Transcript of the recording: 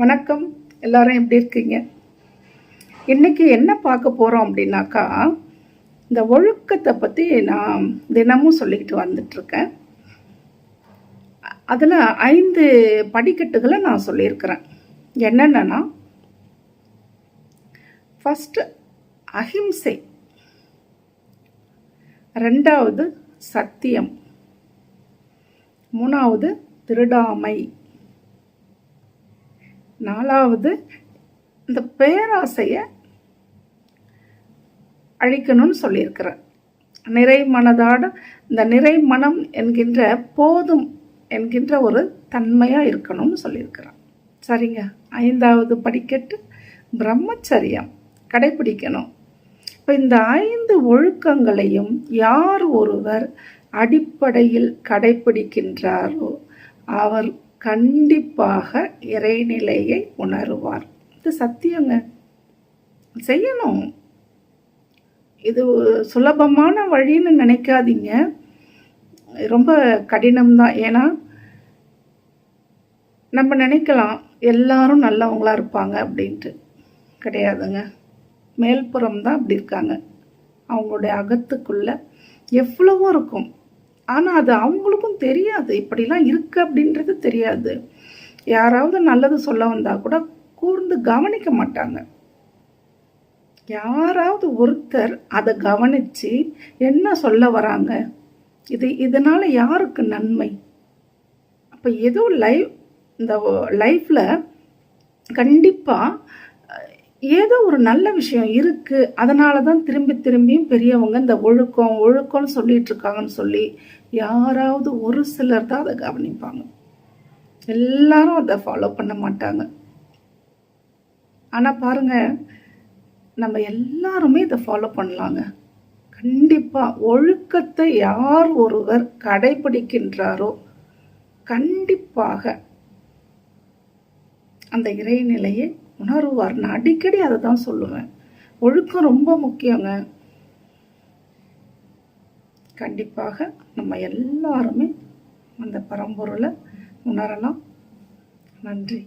வணக்கம். எல்லாரும் எப்படி இருக்கீங்க? இன்னைக்கு என்ன பார்க்க போகிறோம் அப்படின்னாக்கா இந்த ஒழுக்கத்தை பற்றி நான் தினமும் சொல்லிக்கிட்டு வந்துட்டுருக்கேன் அதில் ஐந்து படிக்கட்டுகளை நான் சொல்லியிருக்கிறேன். என்னென்னா ஃபஸ்ட்டு அஹிம்சை. ரெண்டாவது சத்தியம். மூணாவது திருடாமை. நாலாவது இந்த பேராசையை அழிக்கணும்னு சொல்லியிருக்கிறேன் நிறை மனதாட இந்த நிறை மனம் என்கின்ற போதும் என்கின்ற ஒரு தன்மையாக இருக்கணும்னு சொல்லியிருக்கிறான் சரிங்க. ஐந்தாவது படிக்கட்டு பிரம்மச்சரியம். கடைபிடிக்கணும் இப்போ இந்த ஐந்து ஒழுக்கங்களையும் யார் ஒருவர் அடிப்படையில் கடைபிடிக்கின்றாரோ அவர் கண்டிப்பாக இறைநிலையை உணருவார். இது சத்தியங்க. செய்யணும். இது சுலபமான வழின்னு நினைக்காதீங்க. ரொம்ப கடினம்தான். ஏன்னா நம்ம நினைக்கலாம் எல்லாரும் நல்லவங்களா இருப்பாங்க அப்படின்ட்டு. கிடையாதுங்க. மேல்புறம் தான் அப்படி இருக்காங்க. அவங்களுடைய அகத்துக்குள்ளே எவ்வளவோ இருக்கும். ஆனால் அது அவங்களுக்கும் தெரியாது. இப்படிலாம் இருக்கு அப்படின்றது தெரியாது. யாராவது நல்லது சொல்ல வந்தால் கூட கூர்ந்து கவனிக்க மாட்டாங்க. யாராவது ஒருத்தர் அதை கவனித்து என்ன சொல்ல வராங்க? இது இதனால் யாருக்கு நன்மை? அப்போ ஏதோ லைஃப் இந்த லைஃப்பில் கண்டிப்பாக ஏதோ ஒரு நல்ல விஷயம் இருக்குது அதனால தான் திரும்பி திரும்பியும் பெரியவங்க இந்த ஒழுக்கம் ஒழுக்கம்னு சொல்லிட்டு இருக்காங்கன்னு சொல்லி யாராவது ஒரு சிலர் தான் அதை கவனிப்பாங்க. எல்லாரும் அதை ஃபாலோ பண்ண மாட்டாங்க. ஆனால் பாருங்க நம்ம எல்லாருமே இதை ஃபாலோ பண்ணலாங்க. கண்டிப்பாக ஒழுக்கத்தை யார் ஒருவர் கடைபிடிக்கின்றாரோ கண்டிப்பாக அந்த இறைநிலையை உணருவார். நான் அடிக்கடி அதை தான் சொல்லுவேன். ஒழுக்கம் ரொம்ப முக்கியங்க. கண்டிப்பாக நம்ம எல்லாருமே அந்த பரம்பொருளை உணரலாம். நன்றி.